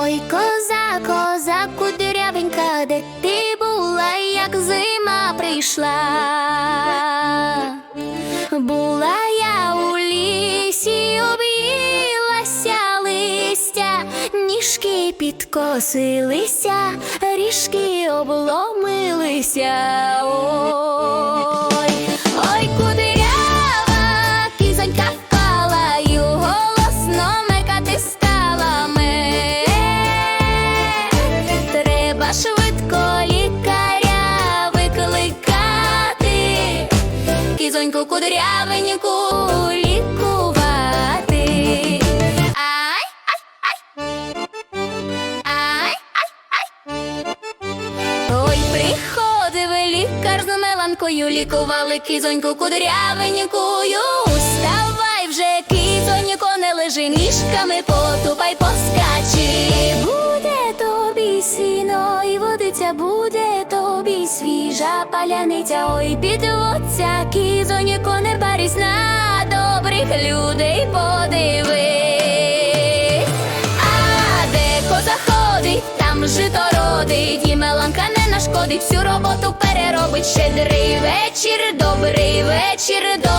Ой, коза, коза, кудрявенька, де ти була, як зима прийшла, була я у лісі, об'їлася листя, ніжки підкосилися, ріжки обломилися. Кізоньку кудрявеньку лікувати. Ай, ай, ай. Ай, ай, ай. Ой, приходив лікар з меланкою, лікували кізоньку кудрявенькою. Уставай вже, кізонько, не лежи ніжками, потупай поскачи. Буде тобі сіно і водиця, буде тобі свіжа паляниця. Ой, підводця, кізонько, не барись на добрих людей подивись. А де коза ходить, там жито родить, і меланка не нашкодить, всю роботу переробить. Щедрий вечір, добрий вечір, здоров'я.